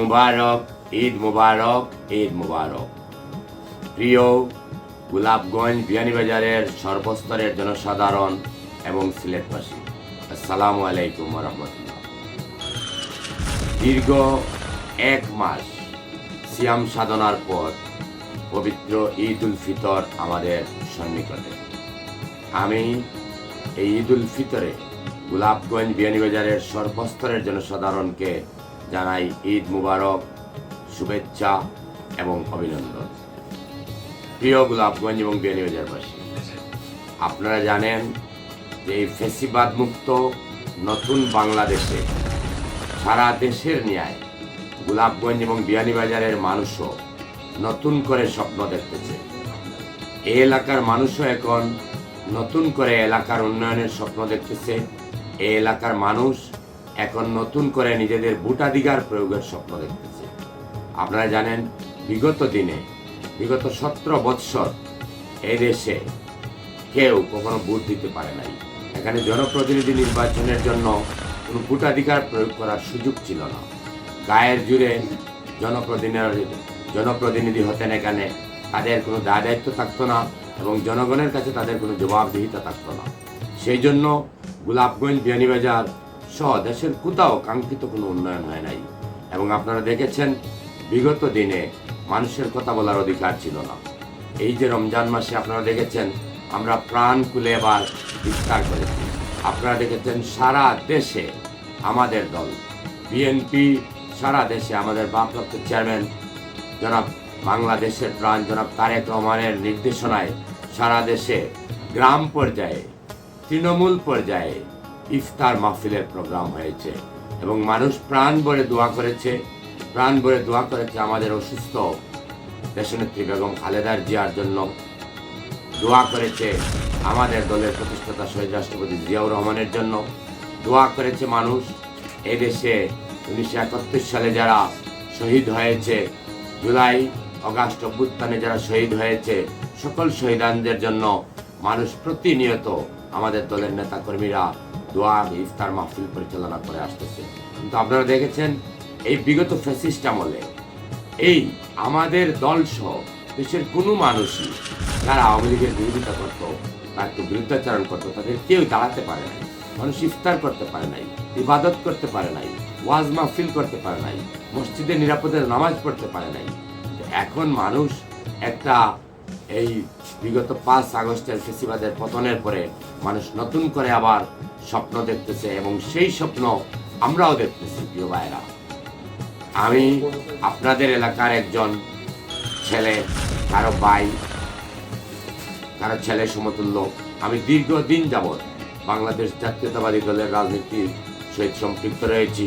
মুবারক, ঈদ মুবারক ঈদ মুবারক। প্রিয় গোলাপগঞ্জ বিয়ানীবাজারের সর্বস্তরের জনসাধারণ এবং সিলেটবাসী, আসসালামু আলাইকুম রহমতুল্লাহ। দীর্ঘ এক মাস সিয়াম সাধনার পর পবিত্র ঈদ উল ফিতর আমাদের সন্নিকটে। আমি এই ঈদ উল ফিতরে গোলাপগঞ্জ বিয়ানীবাজারের সর্বস্তরের জনসাধারণকে জানাই ঈদ মুবারক, শুভেচ্ছা এবং অভিনন্দন। প্রিয় গোলাপগঞ্জ এবং বিয়ানীবাজারবাসী আপনারা জানেন যে এই ফেসিবাদ মুক্ত নতুন বাংলাদেশে সারা দেশের ন্যায় গোলাপগঞ্জ এবং বিয়ানীবাজারের মানুষও নতুন করে স্বপ্ন দেখতেছে। এই এলাকার মানুষও এখন নতুন করে এলাকার উন্নয়নের স্বপ্ন দেখতেছে। এই এলাকার মানুষ এখন নতুন করে নিজেদের ভোটাধিকার প্রয়োগের স্বপ্ন দেখতেছে। আপনারা জানেন, বিগত দিনে, বিগত সতেরো বৎসর এই দেশে কেউ কখনো ভোট দিতে পারে নাই। এখানে জনপ্রতিনিধি নির্বাচনের জন্য কোনো ভোটাধিকার প্রয়োগ করার সুযোগ ছিল না। গায়ের জুড়ে জনপ্রতিনিধি জনপ্রতিনিধি হতেন এখানে, তাদের কোনো দায় দায়িত্ব থাকতো না এবং জনগণের কাছে তাদের কোনো জবাবদিহিতা থাকতো না। সেই জন্য গোলাপগঞ্জ বিয়ানীবাজার সহ দেশের কোথাও কাঙ্ক্ষিত কোনো উন্নয়ন হয় নাই। এবং আপনারা দেখেছেন, বিগত দিনে মানুষের কথা বলার অধিকার ছিল না। এই যে রমজান মাসে আপনারা দেখেছেন, আমরা প্রাণ খুলে এবার বিস্তার করেছি। আপনারা দেখেছেন, সারা দেশে আমাদের দল, বিএনপি, সারা দেশে আমাদের ভারপ্রাপ্ত চেয়ারম্যান জনাব বাংলাদেশের প্রাণ, জনাব তারেক রহমানের নির্দেশনায় সারা দেশে গ্রাম পর্যায়ে, তৃণমূল পর্যায়ে ইফতার মাহফিলের প্রোগ্রাম হয়েছে এবং মানুষ প্রাণ ভরে দোয়া করেছে। প্রাণ ভরে দোয়া করেছে আমাদের অসুস্থ দেশনেত্রী বেগম খালেদার জিয়ার জন্য। দোয়া করেছে আমাদের দলের প্রতিষ্ঠাতা শহীদ রাষ্ট্রপতি জিয়াউর রহমানের জন্য। দোয়া করেছে মানুষ এদেশে উনিশশো একাত্তর সালে যারা শহীদ হয়েছে, জুলাই, অগাস্ট অভ্যুত্থানে যারা শহীদ হয়েছে, সকল শহীদানদের জন্য মানুষ প্রতিনিয়ত আমাদের দলের নেতাকর্মীরা দোয়া ইফতার মাহফিল পরিচালনা করে আসতেছে। কিন্তু আপনারা দেখেছেন, এই বিগত ফ্যাসিস্ট আমলে এই আমাদের দল সহ দেশের কোনো মানুষই যারা আওয়ামী লীগের বিরোধিতা করতো একটু বিরুদ্ধাচরণ করতো, তাদের কেউ দাঁড়াতে পারে নাই। মানুষ ইফতার করতে পারে নাই, ইবাদত করতে পারে নাই, ওয়াজ মাহফিল করতে পারে নাই, মসজিদে নিরাপদে নামাজ পড়তে পারে নাই। এখন মানুষ একটা এই বিগত পাঁচ আগস্টের ফেসিবাদের পতনের পরে মানুষ নতুন করে আবার স্বপ্ন দেখতেছে এবং সেই স্বপ্ন আমরাও দেখতেছি, প্রিয় ভাইরা আমি আপনাদের এলাকার একজন ছেলে, কারও ভাই, কারও ছেলে সমতুল্য। আমি দীর্ঘদিন যাবৎ বাংলাদেশ জাতীয়তাবাদী দলের রাজনীতির সহিত সম্পৃক্ত রয়েছি।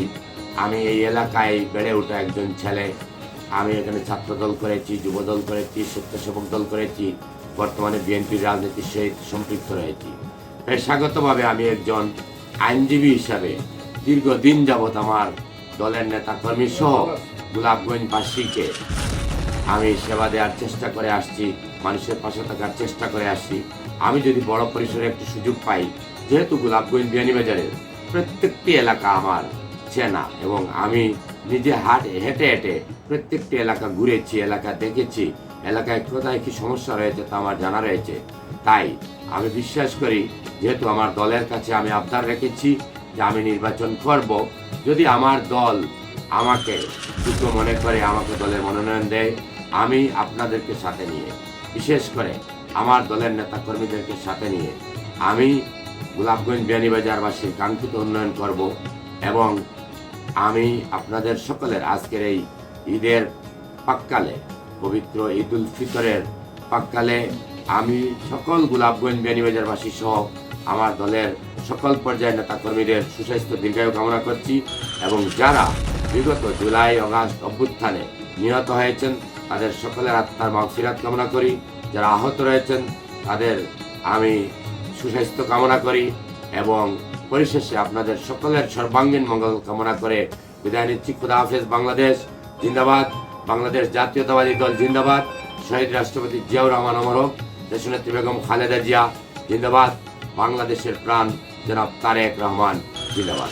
আমি এই এলাকায় বেড়ে ওঠা একজন ছেলে। আমি এখানে ছাত্রদল করেছি, যুবদল করেছি, স্বেচ্ছাসেবক দল করেছি। বর্তমানে বিএনপির রাজনীতির সহিত সম্পৃক্ত রয়েছি। পেশাগতভাবে আমি একজন আইনজীবী হিসাবে দীর্ঘদিন যাবৎ আমার দলের নেতা কর্মী সহ গোলাপগঞ্জবাসীকে আমি সেবা দেওয়ার চেষ্টা করে আসছি, মানুষের পাশে থাকার চেষ্টা করে আসছি। আমি যদি বড় পরিসরে একটু সুযোগ পাই, যেহেতু গোলাপগঞ্জ বিয়ানীবাজারের প্রত্যেকটি এলাকা আমার চেনা এবং আমি নিজে হাট হেঁটে হেঁটে প্রত্যেকটি এলাকা ঘুরেছি, এলাকা দেখেছি এলাকায় কোথায় কি সমস্যা রয়েছে তা আমার জানা রয়েছে। তাই আমি বিশ্বাস করি, যেহেতু আমার দলের কাছে আমি আবদার রেখেছি যে আমি নির্বাচন করব, যদি আমার দল আমাকে দুটো মনে করে, আমাকে দলের মনোনয়ন দেয়, আমি আপনাদেরকে সাথে নিয়ে, বিশেষ করে আমার দলের নেতাকর্মীদেরকে সাথে নিয়ে, আমি গোলাপগঞ্জ বিয়ানীবাজারবাসীর কাঙ্ক্ষিত উন্নয়ন করব এবং আমি আপনাদের সকলের আজকের এই ঈদের পাক্কালে পবিত্র ঈদ উল ফিতরের পাক্কালে আমি সকল গোলাপগঞ্জ বিয়ানীবাজারবাসী সহ আমার দলের সকল পর্যায়ের নেতা কর্মীদের সুস্বাস্থ্য দীর্ঘায়ু কামনা করছি এবং যারা বিগত জুলাই অগাস্ট অভ্যুত্থানে নিহত হয়েছেন, তাদের সকলের আত্মার মাগফিরাত কামনা করি। যারা আহত রয়েছেন, তাদের আমি সুস্বাস্থ্য কামনা করি এবং পরিশেষে আপনাদের সকলের সর্বাঙ্গীন মঙ্গল কামনা করে বিদায় নিচ্ছি। খুদা হাফেজ বাংলাদেশ, জিন্দাবাদ। বাংলাদেশ জাতীয়তাবাদী দল জিন্দাবাদ। শহীদ রাষ্ট্রপতি জিয়াউর রহমান অমরক, দেশনেত্রী বেগম খালেদা জিয়া, জিন্দাবাদ। বাংলাদেশের প্রাণ, জনাব তারেক রহমান, জিন্দাবাদ।